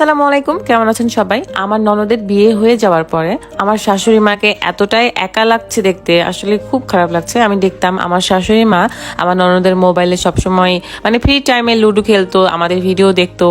আসসালামু আলাইকুম, কেমন আছেন সবাই? আমার ননদের বিয়ে হয়ে যাওয়ার পরে আমার শাশুড়ি মাকে এতটাই একা লাগছে দেখতে, আসলে খুব খারাপ লাগছে। আমি দেখতাম আমার শাশুড়ি মা আমার ননদের মোবাইলে সবসময় মানে ফ্রি টাইমে লুডো খেলতো, আমাদের ভিডিও দেখতো,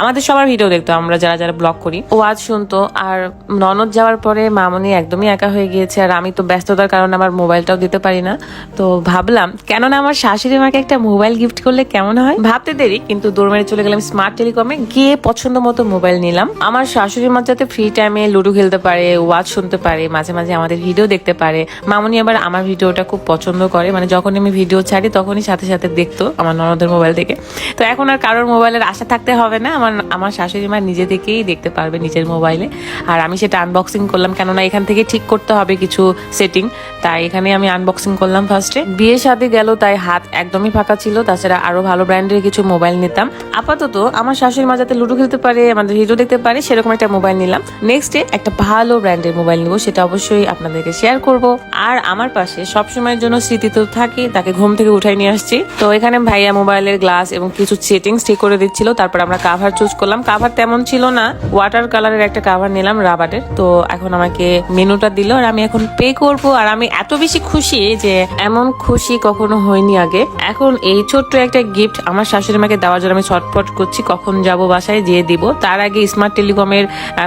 আমাদের সবার ভিডিও দেখতো, আমরা যারা যারা ব্লগ করি। ও আজ শুনতো, আর ননদ যাওয়ার পরে মামনি একদমই একা হয়ে গিয়েছে, আর আমি তো ব্যস্ততার কারণে আমার মোবাইলটাও দিতে পারি না। তো ভাবলাম, কেননা আমার শাশুড়ি মাকে একটা মোবাইল গিফট করলে কেমন হয়? ভাবতে দেরি, কিন্তু দৌড় মেরে চলে গেলাম স্মার্ট টেলিকমে গিয়ে পছন্দ মতো মোবাইল নিলাম। আমার শাশুড়ি মা যাতে ফ্রি টাইমে লুডো খেলতে পারে, ওয়াচ শুনতে পারে, মাঝে মাঝে আমাদের ভিডিও দেখতে পারে। মামুনি আবার আমার ভিডিওটা খুব পছন্দ করে মানে যখন আমি ভিডিও ছাড়ি তখনই সাথে সাথে দেখতো আমার ননদের মোবাইল থেকে তো এখন আর কারোর মোবাইলের আশা থাকতে হবে না, আমার আমার শাশুড়ি মা নিজে থেকেই দেখতে পারবে নিজের মোবাইলে। আর আমি সেটা আনবক্সিং করলাম, কেননা এখান থেকে ঠিক করতে হবে কিছু সেটিং তাই এখানে আমি আনবক্সিং করলাম ফার্স্টে বিয়ে শাদী গেল, তাই হাত একদমই ফাঁকা ছিল, তাছাড়া আরও ভালো ব্র্যান্ডের কিছু মোবাইল নিতাম। আপাতত আমার শাশুড়ি মা যাতে লুডো খেলতে পারে, আমাদের ভিডিও দেখতে পারে, সেরকম একটা মোবাইল নিলাম। নেক্সট ডে একটা ভালো ব্র্যান্ডের মোবাইল নিব, সেটা অবশ্যই আপনাদেরকে শেয়ার করব। আর আমার পাশে সবসময়ের জন্য স্মৃতি তো থাকে, তাকে ঘুম থেকে উঠাই নিয়ে আসছি। তো এখানে ভাইয়া মোবাইলের গ্লাস এবং কিছু সেটিংস ঠিক করে দিচ্ছিল, তারপর আমরা কাভার চুজ করলাম। কাভার তেমন ছিল না ওয়াটার কালারের একটা কাভার নিলাম রাবারের তো এখন আমাকে মেনুটা দিল, আর আমি এখন পে করব, আর আমি এত বেশি খুশি যে এমন খুশি কখনো হয়নি আগে। এখন এই ছোট্ট একটা গিফট আমার শাশুড়ি মাকে দেওয়ার জন্য আমি ছটপট করছি, কখন যাব বাসায় যেয়ে দিব। তার আগে স্মার্ট টেলিকমের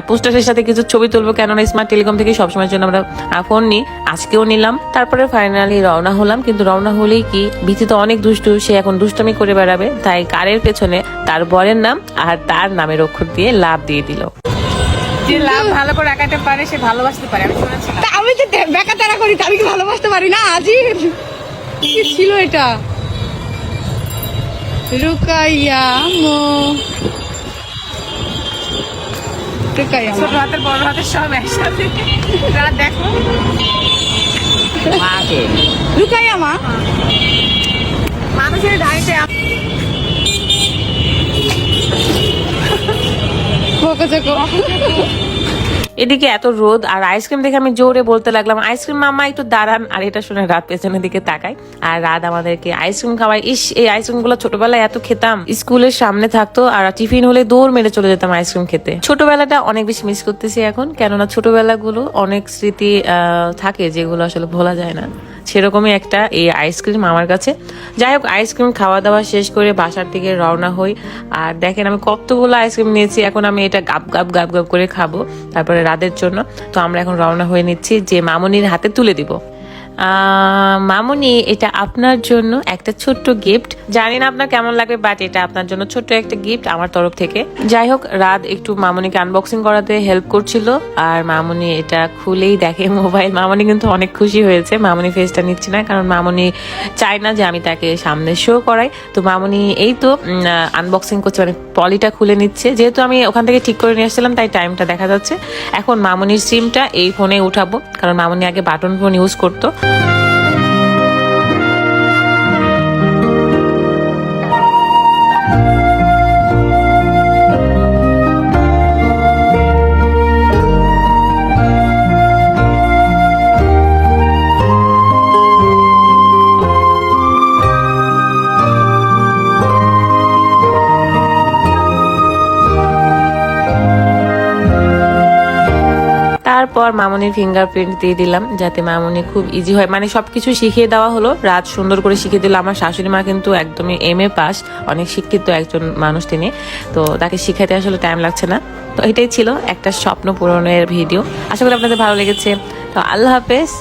পোস্টারের সাথে কিছু ছবি তুলবো, কেননা স্মার্ট টেলিকম থেকে সবসময়ের জন্য আমরা ফোন নিই। আজকেও নিলাম। তারপরে ফাইনালি রওনা হলাম। কিন্তু রওনা হলেই কি ভীতি তো অনেক দুষ্টু, সে এখন দুষ্টামি করে বেড়াবে। তাই কারের পেছনে তার বরের নাম আর তার নামের অক্ষর দিয়ে লাভ দিয়ে দিল। যে লাভ ভালো করে আঁকাতে পারে সে ভালোবাসতে পারে। আমি শুনেছিলাম তা আমি যে বেকা তারা করি আমি কি ভালোবাসতে পারি? না আজই কি ছিল এটা? রুকাইয়া মো। রুকাইয়া ছোট হাতের বড় হাতের সব একসাথে। রাত দেখো। রুকাইয়া মা? এদিকে এত রোদ আর আইসক্রিম দেখে আমি জোরে বলতে লাগলাম, আইসক্রিম মামা, একটু দাঁড়ান। আর এটা শুনে রাত পেছনের দিকে তাকায় আর রাত আমাদেরকে আইসক্রিম খাওয়াই ইস, এই আইসক্রিমগুলো ছোটবেলায় এত খেতাম। স্কুলের সামনে থাকতো আর টিফিন হলে দৌড় মেরে চলে যেতাম আইসক্রিম খেতে। ছোটবেলাটা অনেক বেশি মিস করতেছি এখন, কেননা ছোটবেলাগুলো অনেক স্মৃতি থাকে যেগুলো আসলে ভোলা যায় না। সেরকমই একটা এই আইসক্রিম আমার কাছে। যাই হোক আইসক্রিম খাওয়া দাওয়া শেষ করে বাসার থেকে রওনা হই। আর দেখেন, আমি কতগুলো আইসক্রিম নিয়েছি, এখন আমি এটা গাপ গাপ গাপ গাপ করে খাব, তারপরে রাতের জন্য। তো আমরা এখন রওনা হয়ে নিচ্ছি যে মামনির হাতে তুলে দিব। মামুনি, এটা আপনার জন্য একটা ছোট্ট গিফট জানি না আপনার কেমন লাগবে বাট এটা আপনার জন্য ছোট্ট একটা গিফট আমার তরফ থেকে। যাই হোক, রাত একটু মামুনিকে আনবক্সিং করাতে হেল্প করছিল, আর মামুনি এটা খুলেই দেখে মোবাইল মামুনি কিন্তু অনেক খুশি হয়েছে, মামুনি ফেসটা নিচ্ছে না, কারণ মামুনি চায় না যে আমি তাকে সামনে শো করাই। তো মামুনি এই তো আনবক্সিং করছে মানে পলিটা খুলে নিচ্ছে। যেহেতু আমি ওখান থেকে ঠিক করে নিয়ে আসছিলাম, তাই টাইমটা দেখা যাচ্ছে। এখন মামুনির সিমটা এই ফোনে উঠাবো, কারণ মামুনি আগে বাটন ফোন ইউজ করতো। Música তারপর মামুনির ফিঙ্গারপ্রিন্ট দিয়ে দিলাম, যাতে মামনি খুব ইজি হয়। মানে সব কিছু শিখিয়ে দেওয়া হলো, রাত সুন্দর করে শিখিয়ে দিল। আমার শাশুড়ি মা কিন্তু একদমই এম এ পাস অনেক শিক্ষিত একজন মানুষ তিনি। তো তাকে শিখাতে আসলে টাইম লাগছে না। তো এটাই ছিল একটা স্বপ্ন পূরণের ভিডিও আশা করি আপনাদের ভালো লেগেছে। তো আল্লাহ হাফেজ।